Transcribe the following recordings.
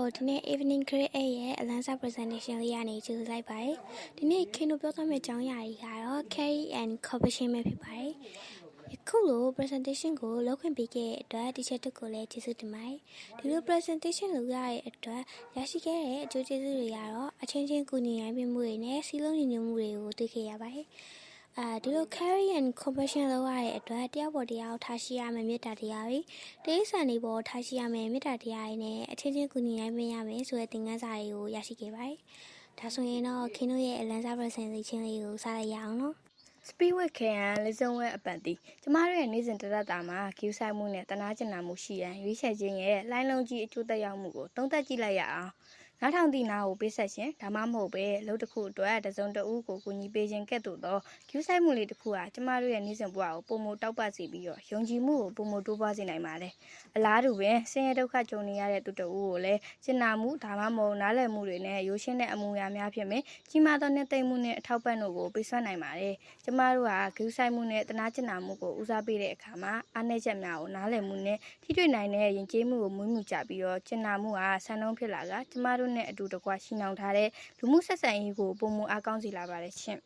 တော့ဒီနေ့ evening grade 8ရဲ့ Alanza presentation လေးကနေကြိုဆိုလိုက်ပါတယ်ဒီနေ့ခင်တို့ပြောသွားမယ့်အကြောင်းအရာတွေကတော့ carry and corporation ပဲဖြစ်ပါတယ်အခုလို presentation ကိုလုပ်ခွင့်ပေးခဲ့တဲ့အတွက် teacher တို့ကိုလည်းကျေးဇူးတင်ပါတယ်ဒီလို presentation လုပ်ရတဲ့အတွက်ရရှိခဲ့တဲ့အကျိုးကျေးဇူးတွေကတော့အချင်းချင်းကူညီနိုင်မှုတွေနဲ့စီးလုံးညီညွတ်မှုတွေကိုတွေ့ခဲ့ရပါတယ် အဲဒီလို carry and compassion လုပ်ရတဲ့အတွက်တရားပေါ်တရားကိုထားရှိရမယ်မေတ္တာတရားတွေတိရစ္ဆာန်တွေပေါ်ထားရှိရမယ်မေတ္တာတရားတွေနဲ့အချင်းချင်းကူညီနိုင်မရမယ်ဆိုတဲ့သင်ခန်းစာတွေကိုရရှိခဲ့ပါတယ်။ဒါဆိုရင်တော့ခင်တို့ရဲ့ Alanza presentation လေးကိုစလိုက်ရအောင်နော် Speedway ခရန်လစံဝဲအပန်တီကျမတို့ရဲ့နေ့စဉ်တရက်တာမှာ queue ဆိုင်မှုနဲ့တနာကျင်နာမှုရှိရန်ရွေးချယ်ခြင်းရဲ့လိုင်းလုံးကြီးအကျိုးသက်ရောက်မှုကိုသုံးသပ်ကြည့်လိုက်ရအောင် နားထောင်သည့်နားကိုပေးဆက်ခြင်းဒါမှမဟုတ်ပဲအလုပ်တစ်ခုအတွက်တစ်စုံတစ်ဦးကိုကူညီပေးခြင်းကဲ့သို့သော queue ဆိုင်မှုလေးတစ်ခုဟာကျမတို့ရဲ့နေ့စဉ်ဘဝကိုပုံမတောက်ပစေပြီးတော့ယုံကြည်မှုကိုပုံမတိုးပွားစေနိုင်ပါတယ်အလားတူပဲဆင်းရဲဒုက္ခကြုံနေရတဲ့သူတစ်ဦးကိုလည်းကျင်နာမှုဒါမှမဟုတ်နားလည်မှုတွေနဲ့ရိုးရှင်းတဲ့အမှုရာများဖြစ်မယ်ကြီးမားသောနှစ်သိမ့်မှုနဲ့အထောက်ပံ့တို့ကိုပေးစွမ်းနိုင်ပါတယ်ကျမတို့ကဂရုစိုက်မှုနဲ့တနာကျင်နာမှုကိုဦးစားပေးတဲ့အခါမှာအားနည်းချက်များကိုနားလည်မှုနဲ့ထိတွေ့နိုင်တဲ့ယဉ်ကျေးမှုကိုမွေးမြူကြပြီးတော့ကျင်နာမှုဟာဆန်းနှုံးဖြစ်လာကကျမတို့နဲ့အတူတကွရှိနှောင်ထားတဲ့လူမှုဆက်ဆံရေးကိုပုံမအားကောင်းစေလာပါတယ်ရှင်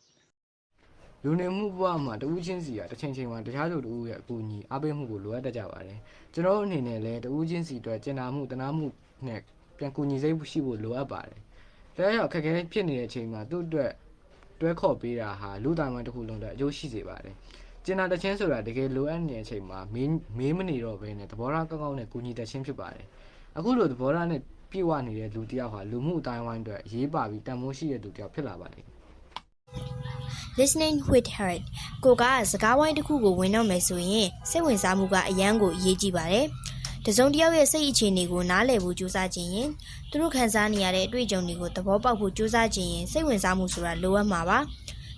လူနေမှုဘဝမှာတဦးချင်းစီကတစ်ချိန်ချိန်မှာတခြားသူတဦးရဲ့အကူအညီအားပေးမှုကိုလိုအပ်တတ်ကြပါတယ်ကျွန်တော်တို့အနေနဲ့လည်းတဦးချင်းစီအတွက်ကျင်နာမှုတနာမှုနဲ့ပြန်ကူညီစိတ်ရှိဖို့လိုအပ်ပါတယ်ဒါကြောင့်ခက်ခဲဖြစ်နေတဲ့အချိန်မှာသူ့အတွက်တွဲခေါ်ပေးတာဟာလူသားမှတစ်ခုလုံးအတွက်အကျိုးရှိစေပါတယ်ကျင်နာတချင်းဆိုတာတကယ်လိုအပ်နေတဲ့အချိန်မှာမေးမေးမနေတော့ဘဲနဲ့သဘောထားကောင်းကောင်းနဲ့ကူညီတတ်ချင်းဖြစ်ပါတယ်အခုလိုသဘောထားနဲ့ ပြည့်ဝနေတဲ့လူတစ်ယောက်ဟာလူမှုအတိုင်းအဝိုင်းအတွက်အရေးပါပြီးတန်ဖိုးရှိတဲ့လူတစ်ယောက်ဖြစ်လာပါတယ် listening with heart ကိုကစကားဝိုင်းတစ်ခုကိုဝင်တော့မယ်ဆိုရင်စိတ်ဝင်စားမှုကအယမ်းကိုအရေးကြီးပါတယ်တစုံတစ်ယောက်ရဲ့စိတ်အခြေအနေကိုနားလည်ဖို့ကြိုးစားခြင်းရင်သူတို့ခံစားနေရတဲ့အတွေ့အကြုံတွေကိုသဘောပေါက်ဖို့ကြိုးစားခြင်းရင်စိတ်ဝင်စားမှုဆိုတာလိုအပ်မှာပါ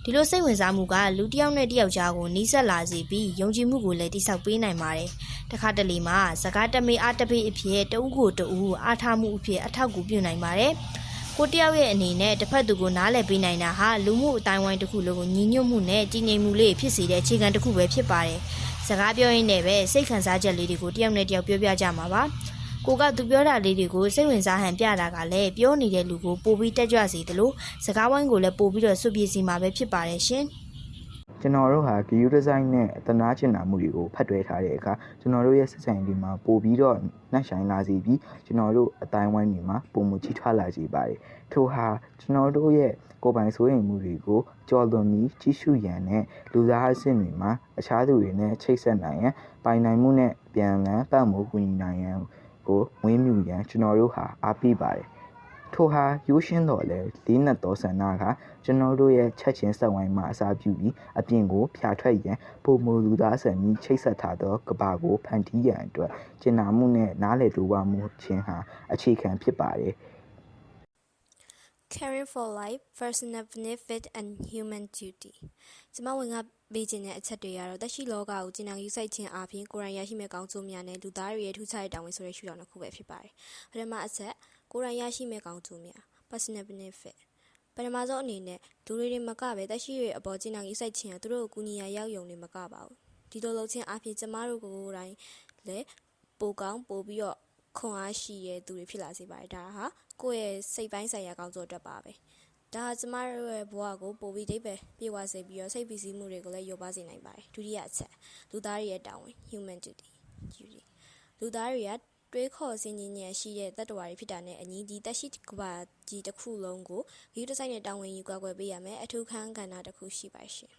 ဒီလိုစိတ်ဝင်စားမှုကလူတစ်ယောက်နဲ့တစ်ယောက်ကြားကိုနှီးစပ်လာစေပြီးယုံကြည်မှုကိုလည်းတိဆောက်ပေးနိုင်ပါတယ်တခါတလေမှာစကားတမေအားတပေအဖြစ်တဦးကိုတဦးအားထားမှုအဖြစ်အထောက်အကူပြုနိုင်ပါတယ်ကိုတယောက်ရဲ့အနေနဲ့တစ်ဖက်သူကိုနားလည်ပေးနိုင်တာဟာလူမှုအတိုင်းဝိုင်းတစ်ခုလုံးကိုညီညွတ်မှုနဲ့ကြည်ငြိမ်မှုလေးဖြစ်စေတဲ့အခြေခံတစ်ခုပဲဖြစ်ပါတယ်။စကားပြောရင်းနဲ့ပဲစိတ်ခံစားချက်လေးတွေကိုတယောက်နဲ့တယောက်ပြောပြကြမှာပါ။ ကိုကသူပြောတာလေးတွေကိုစိတ်ဝင်စားဟန်ပြတာကလည်းပြောနေတဲ့လူကိုပိုပြီးတက်ကြွစေသလိုစကားဝိုင်းကိုလည်းပိုပြီးတော့စွပြည့်စီမှာပဲဖြစ်ပါတယ်ရှင်။ကျွန်တော်တို့ဟာ GU design နဲ့သနာကျင်နာမှုတွေကိုဖတ်တွဲထားတဲ့အခါကျွန်တော်တို့ရဲ့ဆက်ဆံရေးတွေမှာပို့ပြီးတော့နှက်ဆိုင်လာစေပြီးကျွန်တော်တို့အတိုင်းဝိုင်းတွေမှာပုံမကြီးထွားလာစေပါတယ်ထို့ဟာကျွန်တော်တို့ရဲ့ကိုယ်ပိုင်စိုးရိမ်မှုတွေကိုကြော်လွန်ပြီးကြီးစုရန်နဲ့လူသားအဆင့်တွေမှာအခြားသူတွေနဲ့ချိတ်ဆက်နိုင်ရန်ပိုင်နိုင်မှုနဲ့ပြန်လည်ပတ်မှုကူညီနိုင်ရန် ကိုမွေးမြူရန်ကျွန်တော်တို့ဟာအားပေးပါတယ်ထိုဟာရိုးရှင်းတော်လဲလေးနက်သောဆန္ဒကကျွန်တော်တို့ရဲ့ချက်ချင်းဆက်ဝိုင်းမှာအစာပြုပြီးအပြင်ကိုဖြာထွက်ရန်ပုံမူလူသားဆန်ပြီးချိတ်ဆက်ထားသောကဘာကိုဖန်တီးရန်အတွက်ကျင်နာမှုနဲ့နားလည်လိုပါမှုခြင်းဟာအခြေခံဖြစ်ပါတယ် caring for life personal benefit and human duty ကျမဝင်ကပေးခြင်းတဲ့အချက်တွေကတော့တက်ရှိလောကကိုကျင်နာယူဆိုင်ခြင်းအပြင်ကိုယ်တိုင်ရရှိမဲ့ကောင်းကျိုးများနဲ့လူသားတွေရဲ့ထူးခြားတဲ့တာဝန်ဆိုတဲ့ရှုထောင့်တစ်ခုပဲဖြစ်ပါတယ်ပထမအချက်ကိုယ်တိုင်ရရှိမဲ့ကောင်းကျိုးများ personal benefit ပထမဆုံးအနေနဲ့လူတွေတွေမကပဲတက်ရှိရဲ့အပေါ်ကျင်နာယူဆိုင်ခြင်းကသူတို့ကိုကူညီရရောက်ယုံနေမကပါဘူးဒီလိုလုပ်ခြင်းအပြင်ကျမတို့ကိုယ်တိုင်လည်းပိုကောင်းပိုပြီးတော့ခွန်အားရှိရဲ့သူတွေဖြစ်လာစေပါတယ်ဒါဟာ ကိုယ့်ရဲ့စိတ်ပိုင်းဆိုင်ရာကောင်းကျိုးအတွက်ပါပဲဒါဟာကျမတို့ရဲ့ဘဝကိုပိုပြီးအိဗယ်ပြေဝစေပြီးတော့စိတ်ပီစီမှုတွေကိုလည်းရောပါစေနိုင်ပါတယ်ဒုတိယအချက်လူသားတွေရဲ့တာဝန် human duty duty လူသားတွေကတွေးခေါ်စဉ်းကျင်ဉာဏ်ရှိတဲ့တတ္တဝါတွေဖြစ်တာနဲ့အညီဒီတက်ရှိကဘာကြီးတစ်ခုလုံးကိုဂရုတစိုက်နဲ့တာဝန်ယူကွက်ကွယ်ပေးရမယ်အထူးခန်းကဏ္ဍတစ်ခုရှိပါရှင်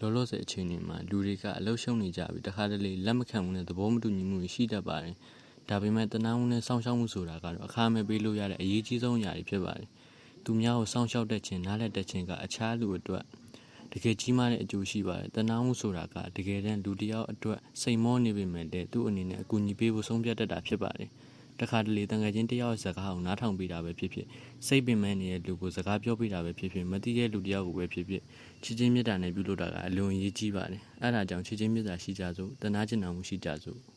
လောလောဆယ်အချိန်တွေမှာလူတွေကအလုရှုံနေကြပြီးတခါတလေလက်မခံမှုနဲ့သဘောမတူညီမှုတွေရှိတတ်ပါတယ်။ ဒါပေမဲ့တနာမှုနဲ့စောင့်ရှောက်မှုဆိုတာကတော့အခါမဲ့ပေးလို့ရတဲ့အရေးကြီးဆုံးအရာတွေဖြစ်ပါတယ်။သူများကိုစောင့်ရှောက်တတ်ခြင်းနားလည်တတ်ခြင်းကအခြားလူအတွက်တကယ်ကြီးမားတဲ့အကျိုးရှိပါတယ်။တနာမှုဆိုတာကတကယ်တမ်းလူတစ်ယောက်အတွက်စိတ်မောနေပေမဲ့လည်းသူ့အနေနဲ့အကူအညီပေးဖို့ဆုံးဖြတ်တတ်တာဖြစ်ပါတယ်။တခါတလေတန်ငယ်ချင်းတစ်ယောက်ရဲ့စကားကိုနားထောင်ပေးတာပဲဖြစ်ဖြစ်စိတ်ပင်ပန်းနေတဲ့လူကိုစကားပြောပေးတာပဲဖြစ်ဖြစ်မတိတဲ့လူတစ်ယောက်ကိုပဲဖြစ်ဖြစ်ချစ်ချင်းမြတ်တာနဲ့ပြုလုပ်တာကအလွန်အရေးကြီးပါတယ်။အဲဒါကြောင့်ချစ်ချင်းမြတ်တာရှိကြစို့တနာကျင်နာမှုရှိကြစို့